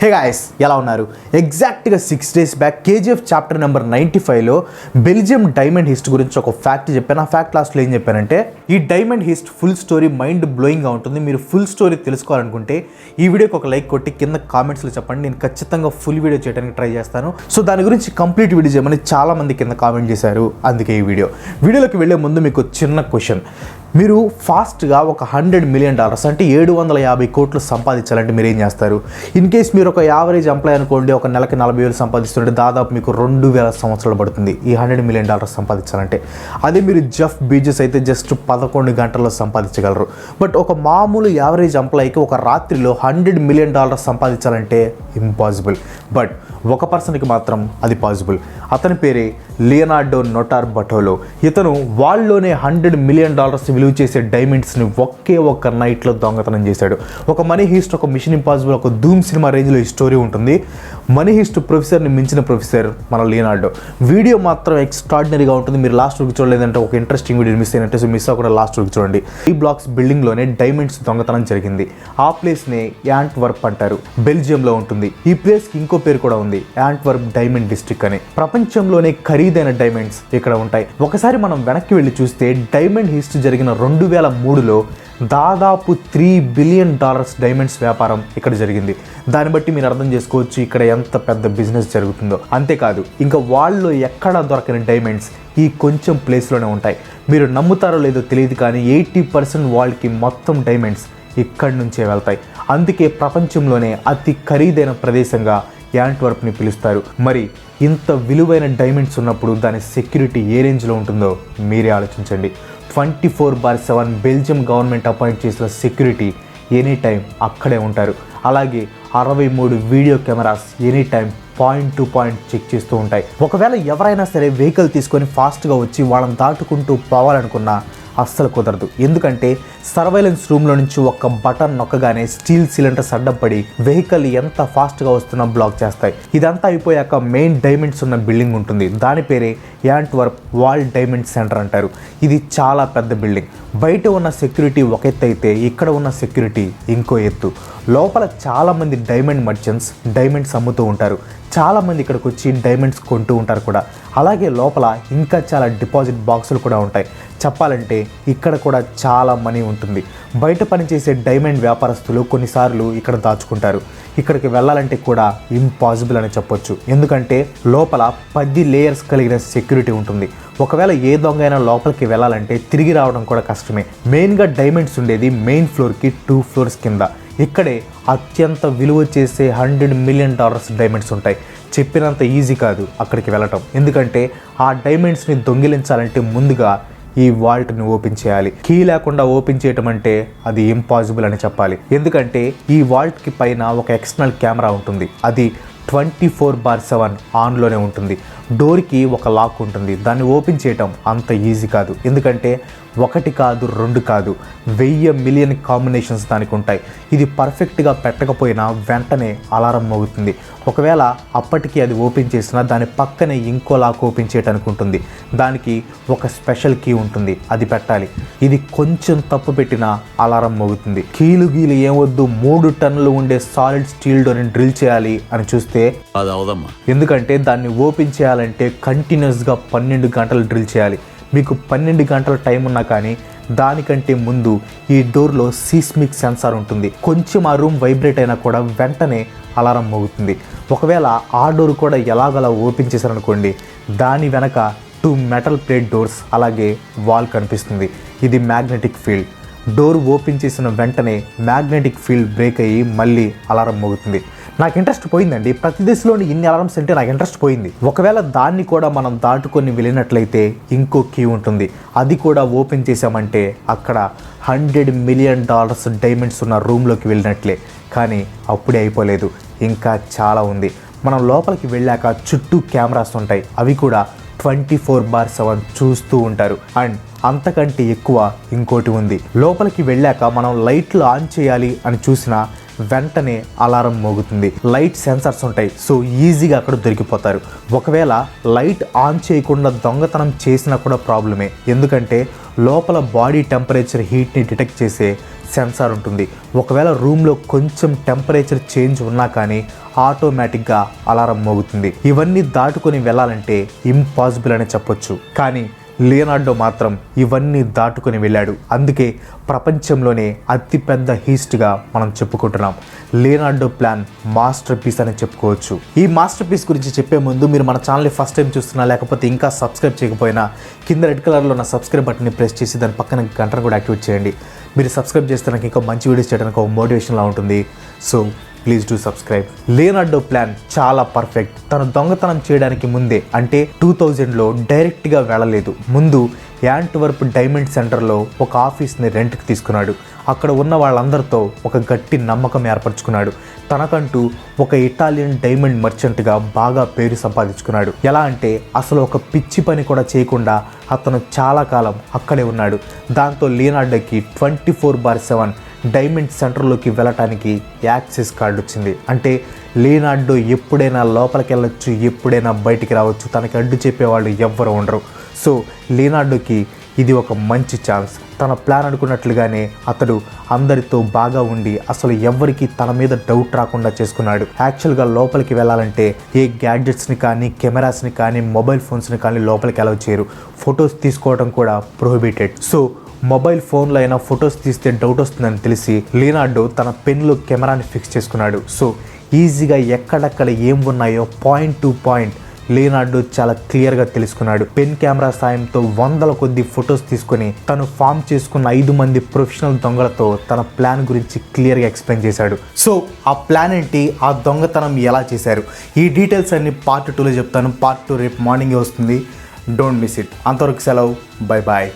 Hey guys ఎలా ఉన్నారు? ఎగ్జాక్ట్గా six days back KGF chapter number ninety ఫైవ్లో బెల్జియం డైమండ్ హిస్ట్ గురించి ఒక ఫ్యాక్ట్ చెప్పాను. ఆ ఫ్యాక్ట్ లాస్ట్లో ఏం చెప్పానంటే ఈ diamond heist full story mind బ్లోయింగ్గా ఉంటుంది. మీరు ఫుల్ స్టోరీ తెలుసుకోవాలనుకుంటే ఈ వీడియోకి ఒక లైక్ కొట్టి కింద కామెంట్స్లో చెప్పండి. నేను ఖచ్చితంగా ఫుల్ వీడియో చేయడానికి ట్రై చేస్తాను. సో దాని గురించి కంప్లీట్ వీడియో చేయమని చాలామంది కింద కామెంట్ చేశారు. అందుకే ఈ వీడియో వీడియోలోకి వెళ్ళే ముందు మీకు చిన్న క్వశ్చన్ మీరు ఫాస్ట్గా ఒక హండ్రెడ్ మిలియన్ డాలర్స్ అంటే ఏడు వందల యాభై కోట్లు సంపాదించాలంటే మీరు ఏం చేస్తారు? ఇన్ కేస్ మీరు ఒక యావరేజ్ ఎంప్లాయ్ అనుకోండి ఒక నెలకి నలభై వేలు సంపాదిస్తుంటే దాదాపు మీకు రెండు వేల సంవత్సరాలు పడుతుంది ఈ హండ్రెడ్ మిలియన్ డాలర్స్ సంపాదించాలంటే. అదే మీరు జఫ్ బీజెస్ అయితే జస్ట్ పదకొండు గంటల్లో సంపాదించగలరు. బట్ ఒక మామూలు యావరేజ్ ఎంప్లాయీకి ఒక రాత్రిలో హండ్రెడ్ మిలియన్ డాలర్స్ సంపాదించాలంటే ఇంపాసిబుల్. బట్ ఒక పర్సన్కి మాత్రం అది పాసిబుల్. అతని పేరే లియనార్డో నోటార్ బటోలో. ఇతను వాళ్ళలోనే హండ్రెడ్ మిలియన్ డాలర్స్ విలువ చేసే డైమండ్స్ని ఒకే ఒక్క నైట్లో దొంగతనం చేశాడు. ఒక మనీ హీస్ట్ ఒక మిషన్ ఇంపాసిబుల్ ఒక ధూమ్ సినిమా రేంజ్లో ఈ స్టోరీ ఉంటుంది. మనీ హీస్ట్ ప్రొఫెసర్ని మించిన ప్రొఫెసర్ మన లియనార్డో. వీడియో మాత్రం ఎక్స్ట్రాడినరీగా ఉంటుంది. మీరు లాస్ట్ వరకు చూడలేదంటే ఒక ఇంట్రెస్టింగ్ వీడియో మిస్ అయినట్టు సో మిస్ అవ్వకుండా లాస్ట్ వరకు చూడండి. ఈ బ్లాక్స్ బిల్డింగ్లోనే డైమండ్స్ దొంగతనం జరిగింది. ఆ ప్లేస్ని యాంట్ వర్ప్ అంటారు. బెల్జియంలో ఉంటుంది. ఈ ప్లేస్కి ఇంకో పేరు కూడా ఉంది. యాంట్ వర్ప్ డైమండ్ డిస్ట్రిక్ట్ అని. ప్రపంచంలోనే ఖరీదైన డైమండ్స్ ఇక్కడ ఉంటాయి. ఒకసారి మనం వెనక్కి వెళ్ళి చూస్తే డైమండ్ హిస్టరీ జరిగిన రెండు వేల మూడులో దాదాపు త్రీ బిలియన్ డాలర్స్ డైమండ్స్ వ్యాపారం ఇక్కడ జరిగింది. దాన్ని బట్టి మీరు అర్థం చేసుకోవచ్చు ఇక్కడ ఎంత పెద్ద బిజినెస్ జరుగుతుందో. అంతేకాదు ఇంకా వాళ్ళు ఎక్కడ దొరకని డైమండ్స్ ఈ కొంచెం ప్లేస్లోనే ఉంటాయి. మీరు నమ్ముతారో లేదో తెలియదు కానీ ఎయిటీ పర్సెంట్ వాళ్ళకి మొత్తం డైమండ్స్ ఇక్కడి నుంచే వెళ్తాయి. అందుకే ప్రపంచంలోనే అతి ఖరీదైన ప్రదేశంగా యాంట్వర్ప్ని పిలుస్తారు. మరి ఇంత విలువైన డైమండ్స్ ఉన్నప్పుడు దాని సెక్యూరిటీ ఏ రేంజ్లో ఉంటుందో మీరే ఆలోచించండి. Twenty four bar seven Belgium government appoint చేసిన సెక్యూరిటీ ఎనీ టైం అక్కడే ఉంటారు. అలాగే అరవై మూడు video cameras any time point to point check చేస్తూ ఉంటాయి. ఒకవేళ ఎవరైనా సరే వెహికల్ తీసుకొని ఫాస్ట్గా వచ్చి వాళ్ళని దాటుకుంటూ పోవాలనుకున్నా అస్సలు కుదరదు. ఎందుకంటే సర్వైలెన్స్ రూమ్లో నుంచి ఒక్క బటన్ నొక్కగానే స్టీల్ సిలిండర్స్ అడ్డం పడి వెహికల్ ఎంత ఫాస్ట్గా వస్తున్నా బ్లాక్ చేస్తాయి. ఇదంతా అయిపోయాక మెయిన్ డైమండ్స్ ఉన్న బిల్డింగ్ ఉంటుంది. దాని పేరే యాంట్వర్ప్ వాల్ డైమండ్ సెంటర్ అంటారు. ఇది చాలా పెద్ద బిల్డింగ్. బయట ఉన్న సెక్యూరిటీ ఒక ఎత్తు అయితే ఇక్కడ ఉన్న సెక్యూరిటీ ఇంకో ఎత్తు. లోపల చాలామంది డైమండ్ మర్చెంట్స్ డైమండ్స్ అమ్ముతూ ఉంటారు. చాలామంది ఇక్కడికి వచ్చి డైమండ్స్ కొంటూ ఉంటారు కూడా. అలాగే లోపల ఇంకా చాలా డిపాజిట్ బాక్సులు కూడా ఉంటాయి. చెప్పాలంటే ఇక్కడ కూడా చాలా మనీ ఉంటుంది. బయట పనిచేసే డైమండ్ వ్యాపారస్తులు కొన్నిసార్లు ఇక్కడ దాచుకుంటారు. ఇక్కడికి వెళ్ళాలంటే కూడా ఇంపాసిబుల్ అని చెప్పొచ్చు. ఎందుకంటే లోపల పది లేయర్స్ కలిగిన సెక్యూరిటీ ఉంటుంది. ఒకవేళ ఏ దొంగ అయినా లోపలికి వెళ్ళాలంటే తిరిగి రావడం కూడా కష్టమే. మెయిన్గా డైమండ్స్ ఉండేది మెయిన్ ఫ్లోర్కి టూ ఫ్లోర్స్ కింద. ఇక్కడే అత్యంత విలువ చేసే హండ్రెడ్ మిలియన్ డాలర్స్ డైమండ్స్ ఉంటాయి. చెప్పినంత ఈజీ కాదు అక్కడికి వెళ్ళటం. ఎందుకంటే ఆ డైమండ్స్ని దొంగిలించాలంటే ముందుగా ఈ వాల్ట్ని ఓపెన్ చేయాలి. కీ లేకుండా ఓపెన్ చేయటం అంటే అది ఇంపాసిబుల్ అని చెప్పాలి. ఎందుకంటే ఈ వాల్ట్కి పైన ఒక ఎక్స్టర్నల్ కెమెరా ఉంటుంది. అది ట్వంటీ ఫోర్ బార్ సెవెన్ ఆన్లోనే ఉంటుంది. డోర్కి ఒక లాక్ ఉంటుంది. దాన్ని ఓపెన్ చేయటం అంత ఈజీ కాదు. ఎందుకంటే ఒకటి కాదు రెండు కాదు వెయ్యి మిలియన్ కాంబినేషన్స్ దానికి ఉంటాయి. ఇది పర్ఫెక్ట్గా పెట్టకపోయినా వెంటనే అలారం మోగుతుంది. ఒకవేళ అప్పటికి అది ఓపెన్ చేసినా దాని పక్కనే ఇంకో లాక్ ఓపెన్ చేయడానికి ఉంటుంది. దానికి ఒక స్పెషల్ కీ ఉంటుంది. అది పెట్టాలి. ఇది కొంచెం తప్పు పెట్టినా అలారం మోగుతుంది. కీలు గీలు ఏమొద్దు. మూడు టన్నులు ఉండే సాలిడ్ స్టీల్ డోర్ని డ్రిల్ చేయాలి అని చూస్తే అది అవదమ్మా. ఎందుకంటే దాన్ని ఓపెన్ చేయాలంటే కంటిన్యూస్గా పన్నెండు గంటలు డ్రిల్ చేయాలి. మీకు పన్నెండు గంటల టైం ఉన్నా కానీ దానికంటే ముందు ఈ డోర్లో సీస్మిక్ సెన్సార్ ఉంటుంది. కొంచెం ఆ రూమ్ వైబ్రేట్ అయినా కూడా వెంటనే అలారం మోగుతుంది. ఒకవేళ ఆ డోర్ కూడా ఎలాగలా ఓపెన్ చేశారనుకోండి దాని వెనక టూ మెటల్ ప్లేట్ డోర్స్ అలాగే వాల్ కనిపిస్తుంది. ఇది మ్యాగ్నెటిక్ ఫీల్డ్. డోర్ ఓపెన్ చేసిన వెంటనే మ్యాగ్నెటిక్ ఫీల్డ్ బ్రేక్ అయ్యి మళ్ళీ అలారం మోగుతుంది. నాకు ఇంట్రెస్ట్ పోయిందండి. ప్రతి దశలోని ఇన్ని అలారమ్స్ అంటే నాకు ఇంట్రెస్ట్ పోయింది. ఒకవేళ దాన్ని కూడా మనం దాటుకొని వెళ్ళినట్లయితే ఇంకో కీ ఉంటుంది. అది కూడా ఓపెన్ చేసామంటే అక్కడ హండ్రెడ్ మిలియన్ డాలర్స్ డైమండ్స్ ఉన్న రూమ్లోకి వెళ్ళినట్లే. కానీ అప్పుడే అయిపోలేదు. ఇంకా చాలా ఉంది. మనం లోపలికి వెళ్ళాక చుట్టూ కెమెరాస్ ఉంటాయి. అవి కూడా ట్వంటీ ఫోర్ బార్ సెవెన్ చూస్తూ ఉంటారు. అండ్ అంతకంటే ఎక్కువ ఇంకోటి ఉంది. లోపలికి వెళ్ళాక మనం లైట్లు ఆన్ చేయాలి అని చూసినా వెంటనే అలారం మోగుతుంది. లైట్ సెన్సర్స్ ఉంటాయి. సో ఈజీగా అక్కడ దొరికిపోతారు. ఒకవేళ లైట్ ఆన్ చేయకుండా దొంగతనం చేసినా కూడా ప్రాబ్లమే. ఎందుకంటే లోపల బాడీ టెంపరేచర్ హీట్ని డిటెక్ట్ చేసే సెన్సార్ ఉంటుంది. ఒకవేళ రూమ్లో కొంచెం టెంపరేచర్ చేంజ్ ఉన్నా కానీ ఆటోమేటిక్గా అలారం మోగుతుంది. ఇవన్నీ దాటుకొని వెళ్ళాలంటే ఇంపాసిబుల్ అని చెప్పొచ్చు. కానీ లియనార్డో మాత్రం ఇవన్నీ దాటుకుని వెళ్ళాడు. అందుకే ప్రపంచంలోనే అతిపెద్ద హీస్ట్గా మనం చెప్పుకుంటున్నాం. లియనార్డో ప్లాన్ మాస్టర్ పీస్ అని చెప్పుకోవచ్చు. ఈ మాస్టర్ పీస్ గురించి చెప్పే ముందు మీరు మన ఛానల్ని ఫస్ట్ టైం చూస్తున్నా లేకపోతే ఇంకా సబ్స్క్రైబ్ చేయకపోయినా కింద రెడ్ కలర్లో ఉన్న సబ్స్క్రైబ్ బటన్ని ప్రెస్ చేసి దాని పక్కన గంటను కూడా యాక్టివేట్ చేయండి. మీరు సబ్స్క్రైబ్ చేస్తే నాకు ఇంకా మంచి వీడియోస్ చేయడానికి ఒక మోటివేషన్లా ఉంటుంది. So please do subscribe Leonardo plan చాలా పర్ఫెక్ట్ తను దొంగతనం చేయడానికి ముందే అంటే టూ థౌజండ్లో డైరెక్ట్గా వెళ్ళలేదు. ముందు యాంట్వర్ప్ డైమండ్ సెంటర్లో ఒక ఆఫీస్ని రెంట్కి తీసుకున్నాడు. అక్కడ ఉన్న వాళ్ళందరితో ఒక గట్టి నమ్మకం ఏర్పరచుకున్నాడు. తనకంటూ ఒక ఇటాలియన్ డైమండ్ మర్చెంట్గా బాగా పేరు సంపాదించుకున్నాడు. ఎలా అంటే అసలు ఒక పిచ్చి పని కూడా చేయకుండా అతను చాలా కాలం అక్కడే ఉన్నాడు. దాంతో లియనార్డోకి twenty four bar seven diamond సెంటర్లోకి వెళ్ళటానికి యాక్సెస్ కార్డు వచ్చింది. అంటే లేనార్డో ఎప్పుడైనా లోపలికి వెళ్ళొచ్చు ఎప్పుడైనా బయటికి రావచ్చు తనకి అడ్డు చెప్పేవాళ్ళు ఎవ్వరు ఉండరు. సో లేనార్డోకి ఇది ఒక మంచి ఛాన్స్. తన ప్లాన్ అనుకున్నట్లుగానే అతడు అందరితో బాగా ఉండి అసలు ఎవరికి తన మీద డౌట్ రాకుండా చేసుకున్నాడు. యాక్చువల్గా లోపలికి వెళ్ళాలంటే ఏ గ్యాడ్జెట్స్ని కానీ కెమెరాస్ని కానీ మొబైల్ ఫోన్స్ని కానీ లోపలికి అలౌ చేయరు. ఫొటోస్ తీసుకోవడం కూడా ప్రొహిబిటెడ్. సో మొబైల్ ఫోన్లో అయినా ఫొటోస్ తీస్తే డౌట్ వస్తుందని తెలిసి లీనార్డో తన పెన్లో కెమెరాని ఫిక్స్ చేసుకున్నాడు. సో ఈజీగా ఎక్కడెక్కడ ఏం ఉన్నాయో పాయింట్ టు పాయింట్ లీనార్డో చాలా క్లియర్గా తెలుసుకున్నాడు. పెన్ కెమెరా సాయంతో వందల కొద్ది ఫొటోస్ తీసుకొని తను ఫామ్ చేసుకున్న ఐదు మంది ప్రొఫెషనల్ దొంగలతో తన ప్లాన్ గురించి క్లియర్గా ఎక్స్ప్లెయిన్ చేశాడు. సో ఆ ప్లాన్ ఏంటి? ఆ దొంగతనం ఎలా చేశారు? ఈ డీటెయిల్స్ అన్ని పార్ట్ టూలో చెప్తాను. పార్ట్ టూ రేపు మార్నింగే వస్తుంది. Don't miss it. అంతవరకు సెలవు. Bye bye